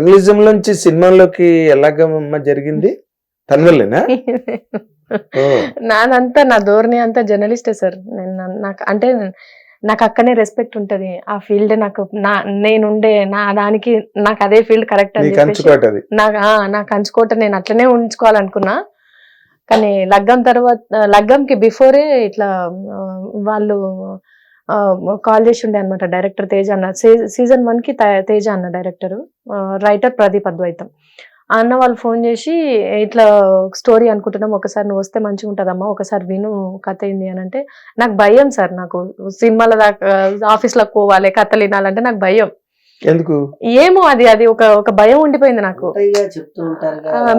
Journalism నుంచి సినిమాల్లోకి ఎలాగమ్మ జరిగింది? తన వల్లేనా ఓ, నాదంతా నా ధోరణి అంతా జర్నలిస్టే సార్. నేను నాకు అంటే నాకు అక్కనే రెస్పెక్ట్ ఉంటది. ఆ ఫీల్డ్ నాకు నా నేనుండే నా దానికి నాకు అదే ఫీల్డ్ కరెక్ట్ అని నీకు చెప్పేసి నాకు నాకు అంచుకోట నేను అట్లనే ఉంచుకోవాలనుకున్నా. కానీ లగ్గం తర్వాత లగ్గంకి బిఫోరే ఇట్లా వాళ్ళు కాల్ చేసి ఉండే అనమాట డైరెక్టర్ తేజ అన్న. సీజన్ వన్కి తే- తేజ అన్న డైరెక్టర్. రైటర్ ప్రదీప్ అద్వైతం. ఆ అన్న వాళ్ళు ఫోన్ చేసి ఇట్లా స్టోరీ అనుకుంటున్నాం ఒకసారి నువ్వు వస్తే మంచిగా ఉంటుందమ్మా ఒకసారి విను కథ ఏంది? అని అంటే నాకు భయం సార్ నాకు సినిమాల దాకా ఆఫీస్లోకి పోవాలి కథలు వినాలంటే నాకు భయం. ఎందుకు? ఏమో అది అది ఒక ఒక భయం ఉండిపోయింది నాకు.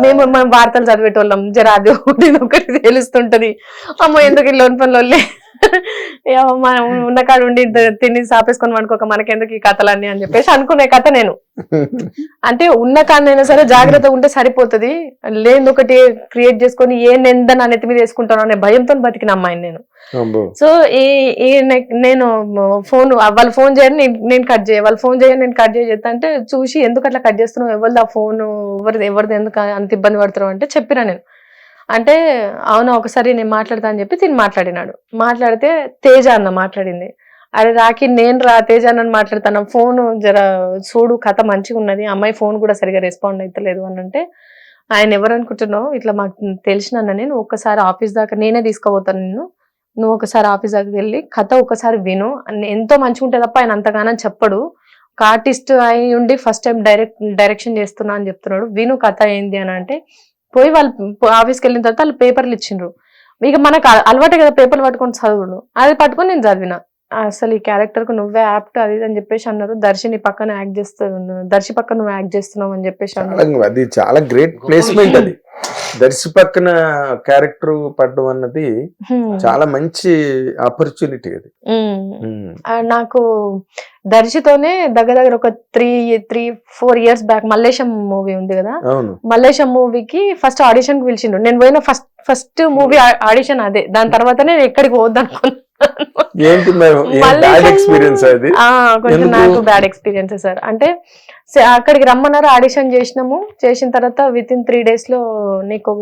మేము మేము వార్తలు చదివేటోళ్ళం జర అది ఒకటి తెలుస్తుంటది. అమ్మో ఎందుకు ఈ లోన్ పనులు మనం ఉన్న కాడ ఉండి తిని సాపేసుకొని అనుకోక మనకెందుకు ఈ కథలన్నీ అని చెప్పేసి అనుకునే కథ నేను. అంటే ఉన్న కాడనైనా సరే జాగ్రత్తగా ఉంటే సరిపోతది. లేని ఒకటి క్రియేట్ చేసుకొని ఏ నింద నా నెత్తి మీద వేసుకుంటాను అనే భయంతో బతికిన అమ్మాయిని నేను. సో ఈ ఈ నేను ఫోన్ వాళ్ళు ఫోన్ చేయని నేను- కట్ చేయ వాళ్ళు ఫోన్ చేయని నేను కట్ చేస్తా అంటే చూసి ఎందుకు అట్లా కట్ చేస్తున్నావు? ఎవరిది ఆ ఫోన్? ఎవరిది ఎవరిది ఎందుకు అంత ఇబ్బంది పడుతున్నావు? అంటే చెప్పినా నేను. అంటే అవును ఒకసారి నేను మాట్లాడతా అని చెప్పి తిని మాట్లాడినాడు. మాట్లాడితే తేజ అన్న మాట్లాడింది. అరే రాకి నేను రా తేజ అన్న మాట్లాడతాను. ఫోన్ జర చూడు కథ మంచిగా ఉన్నది. అమ్మాయి ఫోన్ కూడా సరిగా రెస్పాండ్ అవుతలేదు అని అంటే ఆయన ఎవరనుకుంటున్నావు ఇట్లా మాకు తెలిసిన నేను ఒక్కసారి ఆఫీస్ దాకా నేనే తీసుకుపోతాను నిన్ను. నువ్వు ఒకసారి ఆఫీస్ దాకా వెళ్ళి కథ ఒకసారి విను. ఎంతో మంచిగా ఉంటుంది తప్ప ఆయన అంతగానో చెప్పడు. ఒక ఆర్టిస్ట్ అయి ఉండి ఫస్ట్ టైం డైరెక్ట్ డైరెక్షన్ చేస్తున్నా అని చెప్తున్నాడు. విను కథ ఏంది అని అంటే పోయి వాళ్ళు ఆఫీస్కి వెళ్ళిన తర్వాత వాళ్ళు పేపర్లు ఇచ్చిండ్రు. ఇక మనకు అలవాటే కదా పేపర్లు పట్టుకొని చదువుడు అది పట్టుకొని నేను చదివిన. అసలు ఈ క్యారెక్టర్కు నువ్వే యాప్ట్ అది అని చెప్పేసి అన్నారు. దర్శిని పక్కన యాక్ట్ చేస్తున్నావు దర్శి పక్కన నువ్వు యాక్ట్ చేస్తున్నావు అని చెప్పేసి అన్నారు. అది చాలా గ్రేట్ ప్లేస్మెంట్ అది. దర్శి పక్కన క్యారెక్టర్ పడడం అన్నది. చాలా మంచి ఆపర్చునిటీ అది. నాకు దర్శితోనే దగ్గర దగ్గర ఒక three three four years back Mallesham movie ఉంది కదా? మల్లేశం మూవీకి ఫస్ట్ ఆడిషన్కి పిలిచిండు. నేను పోయిన ఫస్ట్ ఫస్ట్ మూవీ ఆడిషన్ అదే. దాని తర్వాత నేను ఎక్కడికి పోవద్దనుకున్నాను ఏంటి ఎక్స్పీరియన్స్ అది? కొంచెం? నాకు బ్యాడ్ ఎక్స్పీరియన్స్ సార్. అంటే అక్కడికి రమ్మన్నారు ఆడిషన్ చేసినాము. చేసిన తర్వాత విత్ ఇన్ త్రీ డేస్లో నీకు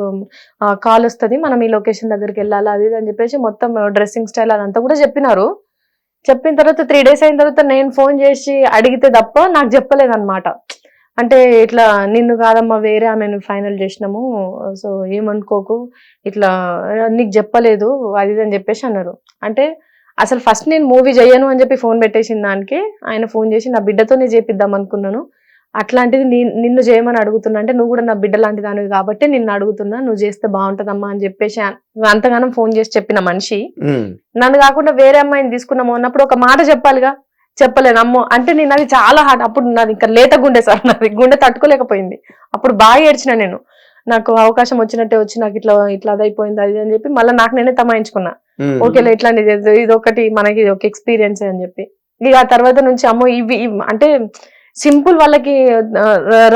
కాల్ వస్తది. మనం ఈ లొకేషన్ దగ్గరికి వెళ్ళాలి అది అని చెప్పేసి మొత్తం డ్రెస్సింగ్ స్టైల్ అదంతా కూడా చెప్పినారు. చెప్పిన తర్వాత త్రీ డేస్ అయిన తర్వాత నేను ఫోన్ చేసి అడిగితే తప్ప నాకు చెప్పలేదు అనమాట అంటే ఇట్లా నిన్ను కాదమ్మా వేరే ఆమెను ఫైనల్ చేసినాము. సో ఏమనుకోకు ఇట్లా నీకు చెప్పలేదు అది ఇది అని చెప్పేసి అన్నారు. అంటే అసలు ఫస్ట్ నేను మూవీ చేయను అని చెప్పి ఫోన్ పెట్టేసిన దానికి. ఆయన ఫోన్ చేసి నా బిడ్డతోనే చేపిద్దాం అనుకున్నాను. అట్లాంటిది నిన్ను చేయమని అడుగుతున్నా. అంటే నువ్వు కూడా నా బిడ్డ లాంటి దానివి కాబట్టి నిన్ను అడుగుతున్నా. నువ్వు చేస్తే బాగుంటదమ్మా అని చెప్పేసి అంతగానం ఫోన్ చేసి చెప్పిన మనిషి. నన్ను కాకుండా వేరే అమ్మాయిని తీసుకున్నాము అన్నప్పుడు ఒక మాట చెప్పాలిగా. చెప్పలేదు అమ్మో. అంటే నేను అది చాలా హార్డ్ అప్పుడు నాది ఇంకా లేత గుండె సార్ నాది గుండె తట్టుకోలేకపోయింది. అప్పుడు బాగా ఏడ్చిన నేను. నాకు అవకాశం వచ్చినట్టే వచ్చి నాకు ఇట్లా ఇట్లా అదైపోయింది అది అని చెప్పి మళ్ళీ నాకు నేనే తమాయించుకున్నా. ఓకేలే ఇట్లాంటిది ఇది ఇది ఒకటి మనకి ఒక ఎక్స్పీరియన్స్ అని చెప్పి. ఇక ఆ తర్వాత నుంచి అమ్మో ఇవి అంటే సింపుల్ వాళ్ళకి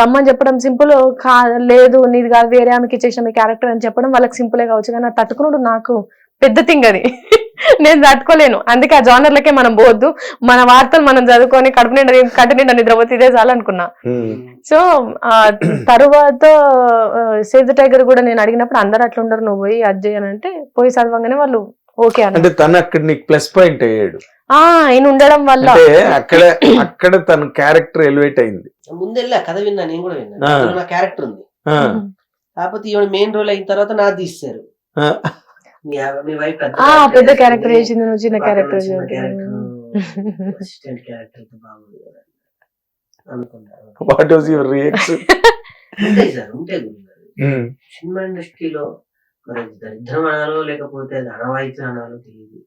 రమ్మని చెప్పడం సింపుల్ కా లేదు నీది కాదు వేరే ఆమెకి ఇచ్చేసిన మీ క్యారెక్టర్ అని చెప్పడం వాళ్ళకి సింపులే కావచ్చు కానీ తట్టుకున్నాడు నాకు పెద్ద థింగ్ అది. నేను తట్టుకోలేను. అందుకే ఆ జానర్లకే మనం పోవద్దు. మన వార్తలు మనం చదువుకొని కడుపు నిండా కట్టు నిండా నిద్రపోతే ఇదే చాలనుకున్నా. సో ఆ తరువాత సేవ్ ద టైగర్ కూడా నేను అడిగినప్పుడు అందరు అట్లా ఉండరు నువ్వు పోయి అది చేయనంటే పోయి చదవంగానే వాళ్ళు ఓకే అంటే తను అక్కడ నీకు ప్లస్ పాయింట్ అయ్యాడు ఆ ఆయన ఉండడం వల్ల. అంటే అక్కడ అక్కడ తన క్యారెక్టర్ ఎలివేట్ అయింది. ముందెళ్ళా కథ విన్నా నేను కూడా విన్నా. నా క్యారెక్టర్ ఉంది. ఆ, కాకపోతే ఈవిడ మెయిన్ రోల్ అయిన తర్వాత నా తీస్తారు పెద్ద క్యారెక్టర్ చేసింది నువ్వు చిన్న క్యారెక్టర్ అసిస్టెంట్ క్యారెక్టర్ బాగుంది కదా. వాట్ వాజ్ యువర్ రియాక్షన్ ఉంటాయి సార్ ఉంటాయి గురుగారు. సినిమా ఇండస్ట్రీలో మరి దరిద్రం అనాలో లేకపోతే అది అనవాయితీ అనాలో తెలియదు.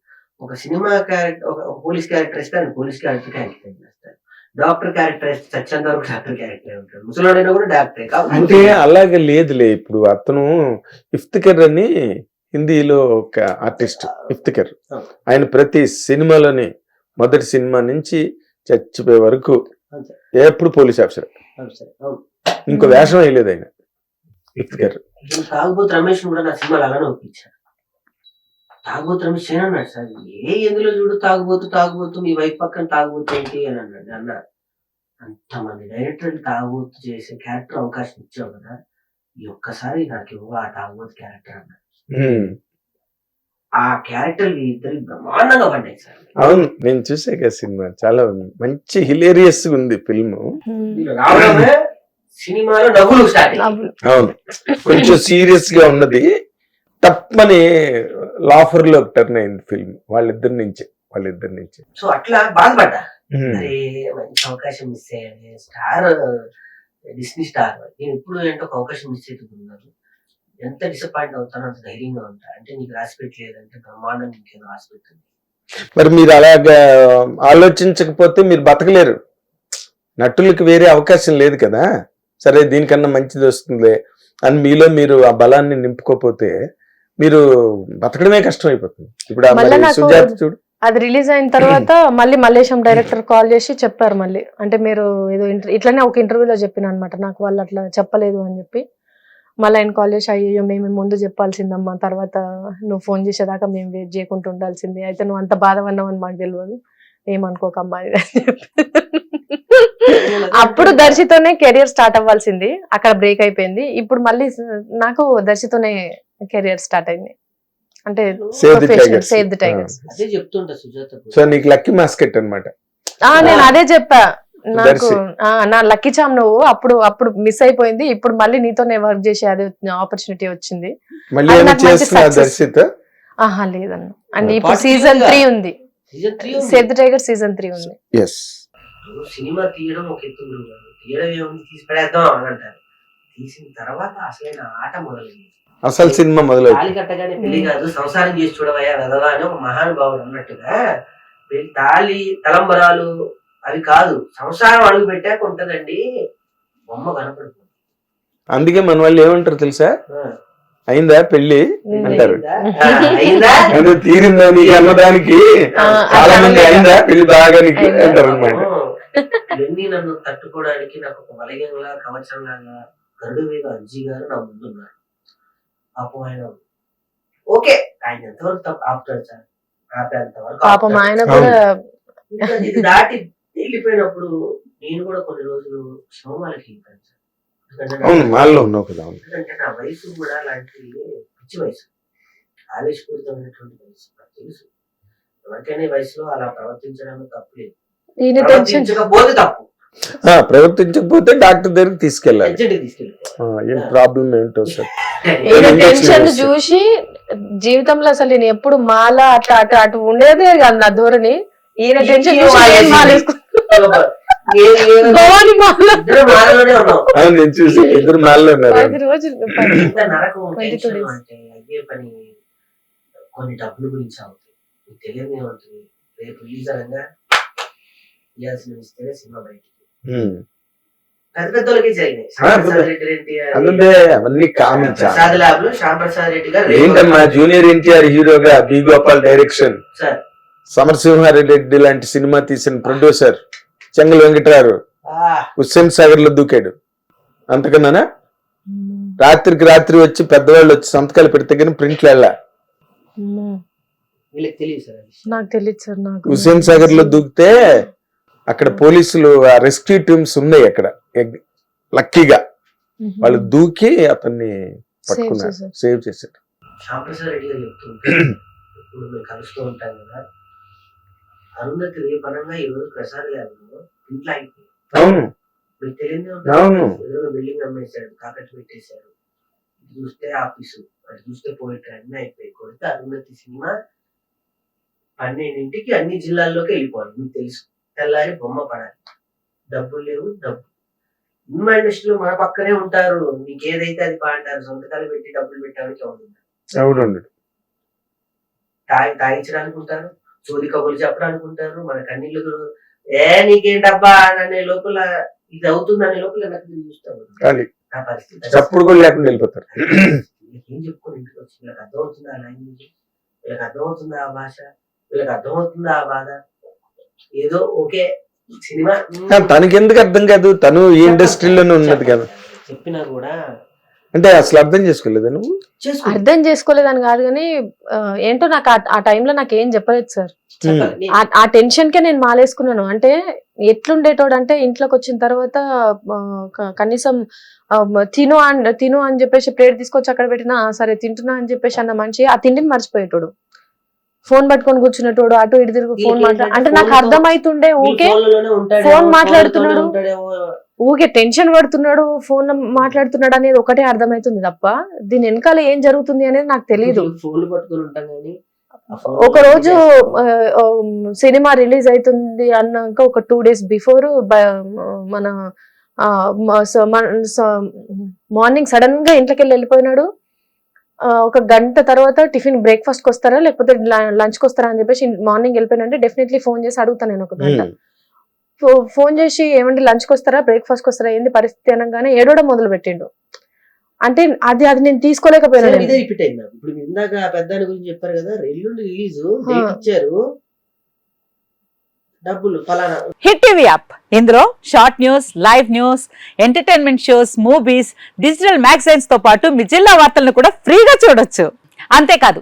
ఒక సినిమా క్యారెక్టర్ ఒక పోలీస్ క్యారెక్టర్ ఇస్తే ఆయన పోలీస్ క్యారెక్టర్ క్యారెక్టర్ చేస్తారు డాక్టర్ క్యారెక్టర్ ఇస్తే చచ్చేంత వరకు డాక్టర్ క్యారెక్టర్ ఉంటాడు? ముసలాడైనా కూడా డాక్టరే అంటే అలాగే లేదులే ఇప్పుడు అతను ఇఫ్తికర్ అని హిందీలో ఒక ఆర్టిస్ట్ ఇఫ్తికర్ ఆయన ప్రతి సినిమాలోని మొదటి సినిమా నుంచి చచ్చిపోయే వరకు. ఎప్పుడు పోలీస్ ఆఫీసర్. ఇంకో వేషం వేయలేదు ఆయన. ఇఫ్తికర్ తాగుబోతు రమేష్ కూడా నా సినిమాలు అలానే ఒప్పించాను తాగుబోతు రమేష్ ఏం అన్నాడు సార్? ఏ ఎందులో చూడు తాగుబోతు తాగుబోతు మీ వైఫ్ పక్కన తాగుబోతు ఏంటి అని అన్నాడు. అన్నారు. అంతమంది డైరెక్టర్ తాగుబోతు చేసే క్యారెక్టర్ అవకాశం ఇచ్చావు కదా. ఈ ఒక్కసారి నాకు ఇవ్వ ఆ తాగుబోతు క్యారెక్టర్ అన్న ఉమ్. ఆ క్యారెక్టర్ ఇద్దరు బ్రహ్మాండంగా పడ్డాయి సార్. అవును నేను చూసాక సినిమా. చాలా మంచి హిలేరియస్ ఉంది ఫిల్మ్. వీళ్ళు రావడమే సినిమాలో నవ్వులు స్టార్ట్. అవును. కొంచెం సీరియస్గా ఉన్నది. తప్పని లాఫర్లో టర్న్ అయింది ఫిల్మ్ వాళ్ళిద్దరి నుంచి వాళ్ళిద్దరి నుంచి. సో అట్లా బాధపడ్డా. అరే మంచి అవకాశం మిస్ అయ్యాను. Star Disney Star. నేను ఇప్పుడు ఏంటో ఒక అవకాశం మిస్ అవుతున్నాను ఎంత డిసప్పాయింట్ అవుతానో అంత ధైర్యంగా ఉంటా. అంటే నీకు రాసి పెట్టలేదంటే బ్రహ్మాండం నీకేదో రాసి పెట్టింది మరి మీరు అలాగా ఆలోచించకపోతే మీరు బతకలేరు. నటులకు వేరే అవకాశం లేదు కదా. సరే దీనికన్నా మంచిది వస్తుందిలే అని మీలో మీరు ఆ బలాన్ని నింపుకోపోతే మీరు బతకడమే కష్టం అయిపోతుంది ఇప్పుడు సుజాత చూడు. అది రిలీజ్ అయిన తర్వాత మళ్ళీ మల్లేశం డైరెక్టర్ కాల్ చేసి చెప్పారు మళ్ళీ. అంటే మీరు ఏదో ఇంటర్ ఇట్లానే ఒక ఇంటర్వ్యూలో చెప్పిన అనమాట. నాకు వాళ్ళు అట్లా చెప్పలేదు అని చెప్పి. మళ్ళీ ఆయన కాల్ చేసి అయ్యో మేము ముందు చెప్పాల్సిందమ్మా తర్వాత నువ్వు ఫోన్ చేసేదాకా మేము వెయిట్ చేయకుండా ఉండాల్సింది. అయితే నువ్వు అంత బాధపడినావు అని మాకు తెలియదు ఏమనుకోకమ్మా ఇది అని చెప్పి. అప్పుడు దర్శితోనే కెరియర్ స్టార్ట్ అవ్వాల్సింది. అక్కడ బ్రేక్ అయిపోయింది. ఇప్పుడు మళ్ళీ నాకు దర్శితోనే కెరియర్ స్టార్ట్ అయింది. అంటే. సేవ్ ది టైగర్స్ అదే చెప్తుంటా సుజాత సో నీకు లక్కీ మాస్కెట్ అన్నమాట. ఆ నేను అదే చెప్పా. నాకు నా లక్కీ చామ్ నువ్వు అప్పుడు అప్పుడు మిస్ అయిపోయింది. ఇప్పుడు మళ్ళీ నీతోనే వర్క్ చేసే అదే ఆపర్చునిటీ వచ్చింది. ఆహా లేదన్న. అండ్ ఇప్పుడు సీజన్ త్రీ. ఉంది? ది టైగర్ సీజన్ త్రీ ఉంది. ఎస్ సినిమా తీయడం ఒక ఎత్తు. తీయడం ఏముంది? తీసి పడేద్దాం అని అంటారు. తీసిన తర్వాత అసలైన ఆట మొదలైంది. అసలు సినిమా తాళి కట్టగానే పెళ్ళి కాదు సంసారం చేసి చూడవయ్యా వెదవా అని ఒక మహానుభావుడు అన్నట్టుగా పెళ్ళి తాళి తలంబరాలు అవి కాదు సంసారం అడుగు పెట్టాక ఉంటదండి. బొమ్మ కనపడుతుంది. అందుకే మన వాళ్ళు ఏమంటారు తెలుసా? అయిందా పెళ్ళి అంటారు. అదే తీరిందా నీకు అన్నదానికి? ఆ, చాలా మంది. అయిందా పెళ్ళి బాగా నీకు? అంటారు అనమాట ఇవన్నీ నన్ను తట్టుకోవడానికి నాకు ఒక వలయంలా కవచంలాగా గరుడు మీద అజ్జి గారు నా ముందున్నారు పాపం ఆయన ఓకే ఆయన ఎంతవరకు ఆపుతాడు సార్? ఆపేంత వరకు పాపం. ఆయన కూడా దాటి వెళ్ళిపోయినప్పుడు నేను కూడా కొన్ని రోజులు క్షోమాలకి వెళ్ళిపోయాను సార్. ఎందుకంటే నా- అవును మాల్లో ఉన్నావు కదా అవును. ఎందుకంటే నా వయసు కూడా అలాంటి పిచ్చి వయసు. ఆవేశపూరితమైనటువంటి వయసు నాకు తెలుసు. ఎవరికైనా వయసులో అలా ప్రవర్తించడం ఈయన టెన్షన్ ప్రవర్తించకపోతే తప్పు. ఆ, ప్రవర్తించకపోతే డాక్టర్ దగ్గరికి తీసుకెళ్ళాలి. ఏం ప్రాబ్లం ఏంటో సార్. టెన్షన్. చూసి జీవితంలో అసలు నేను ఎప్పుడు మాల అట్లా అటు అటు ఉండేదే కాదు నా ధోరణి. ఈయన టెన్షన్ చూసి నేను ఇద్దరు చూసి మాల్లో ఉన్నారు. కొన్ని డబ్బుల గురించి అవుతుంది మీకు తెలియదు ఏమవుతుంది? రేపు రిలీజ్ అనగా ఇవ్వాల్సిన ఇస్తేనే సినిమా బయటికి. పెద్ద జరిగినాయి. ప్రసాద్ రెడ్డి గారు ఏంటమ్మా జూనియర్ ఎన్టీఆర్ హీరోగా B Gopal direction. Sir Samarasimha Reddy లాంటి సినిమా తీసిన ప్రొడ్యూసర్ చెంగల్ వెంకటరావు ఆ, హుస్సేన్ సాగర్లో దూకాడు. అంతకన్నానా? రాత్రికి రాత్రి వచ్చి పెద్దవాళ్ళు వచ్చి సంతకాలు పెడితే కానీ ప్రింట్లు వెళ్ళా. నాకు తెలియదు సార్ నాకు హుస్సేన్ సాగర్లో దూకితే అక్కడ పోలీసులు రెస్క్యూ టీమ్స్ ఉన్నాయి అక్కడ లక్కీగా. వాళ్ళు దూకి అతన్ని పట్టుకున్నారు. సేవ్ చేశారు. ఇప్పుడు మేము కలుస్తూ ఉంటాం కదా అరుంధతి రేపనంగా ఈ రోజు ప్రసాద్లో ఇంట్లో అయిపోయింది అవును. మీకు తెలియదే అవును. ఏదో బిల్డింగ్ అమ్మేశాడు తాకట్టు పెట్టేశాడు. ఇటు చూస్తే ఆఫీసు అటు చూస్తే పోయిటరీ అన్ని అయిపోయి కొడితే అరుంధతి సినిమా పన్నెండింటికి అన్ని జిల్లాల్లోకి వెళ్ళిపోవాలి. మీకు తెలుసు. తెల్లారి బొమ్మ పడాలి. డబ్బులు లేవు డబ్బు. సినిమా ఇండస్ట్రీలో మన పక్కనే ఉంటారు. మీకు ఏదైతే అది పా అంటారు సొంతకాలు పెట్టి డబ్బులు పెట్టడానికి ఎవరు అవును తాగి తాగించడానికి ఉంటారు? చోది కబుర్లు చెప్పడానికి ఉంటారు మన కన్నీళ్ళు ఏ నీకేంటబ్బా అని అనే లోపల ఇది అవుతుంది అనే లోపల వెనక్కి చూస్తాం పరిస్థితి చప్పుడు కూడా లేకుండా వెళ్ళిపోతారు. ఏం చెప్పుకొని ఇంటికి వచ్చి? వీళ్ళకి అర్థమవుతుందా ఆ లాంగ్వేజ్ వీళ్ళకి అర్థమవుతుందా ఆ భాష? వీళ్ళకి అర్థమవుతుందా ఆ బాధ? ఏదో ఓకే సినిమా. తనకి ఎందుకు అర్థం కాదు? తను ఈ ఇండస్ట్రీలోనే ఉన్నది కదా. చెప్పినా కూడా అంటే అసలు అర్థం చేసుకోలేదా నువ్వు? అర్థం చేసుకోలేదని కాదు కానీ ఏంటో నాకు ఆ- టైంలో నాకు ఏం చెప్పలేదు సార్. ఆ- టెన్షన్ కే నేను మాలేసుకున్నాను. అంటే ఎట్లుండేటోడు అంటే ఇంట్లోకి వచ్చిన తర్వాత కనీసం తిను అని తిను అని చెప్పేసి ప్లేట్ తీసుకొచ్చి అక్కడ పెట్టినా "ఆ, సరే తింటున్నా అని చెప్పేసి అన్న మనిషి ఆ తిండిని మర్చిపోయేటోడు. ఫోన్ పట్టుకొని కూర్చునేటోడు అటు ఇటు తిరుగు ఫోన్ వీళ్ళకి మాట్లా ఏంటంటే అంటే నాకు అర్థమైతుండే ఉంటాడేమో, ఫోన్ మాట్లాడుతున్నాడు. ఊకే టెన్షన్ పడుతున్నాడు ఫోన్ మాట్లాడుతున్నాడు అనేది ఒకటే అర్థమైతుంది తప్ప దీని వెనకాల ఏం జరుగుతుంది అనేది నాకు తెలియదు ఫోన్లు పట్టుకొని ఉంటాం కానీ ఆ ఫోన్ ఒక రోజు సినిమా రిలీజ్ అవుతుంది అన్నాక ఒక టూ డేస్ బిఫోర్ మన మార్నింగ్ సడన్గా ఇంట్లోకి వెళ్ళి వెళ్ళిపోయినాడు. ఒక గంట తర్వాత టిఫిన్ బ్రేక్ఫాస్ట్కి వస్తారా లేకపోతే లంచ్కి వస్తారా అని చెప్పేసి మార్నింగ్ వెళ్ళిపోయినంటే డెఫినెట్లీ ఫోన్ చేసి అడుగుతాను నేను ఒక గంట. ఫోన్ చేసి ఏమంటే లంచ్కి వస్తారా బ్రేక్ఫాస్ట్కి వస్తారా ఏంది పరిస్థితి అనగానే ఏడవడం మొదలు పెట్టిండు అంటే అది అది నేను తీసుకోలేకపోయినా. ఇదే రిపీట్ అయింది నాకు. ఇప్పుడు ఇందాక ఆ పెద్దాని గురించి చెప్పారు కదా ఎల్లుండి రిలీజ్. ఇచ్చారు డబ్బులు ఫలానా హిట్ టీవీ యాప్ ఇందులో short news live news entertainment shows movies digital మ్యాగజైన్స్తో పాటు మీ జిల్లా వార్తలను కూడా ఫ్రీగా చూడొచ్చు అంతేకాదు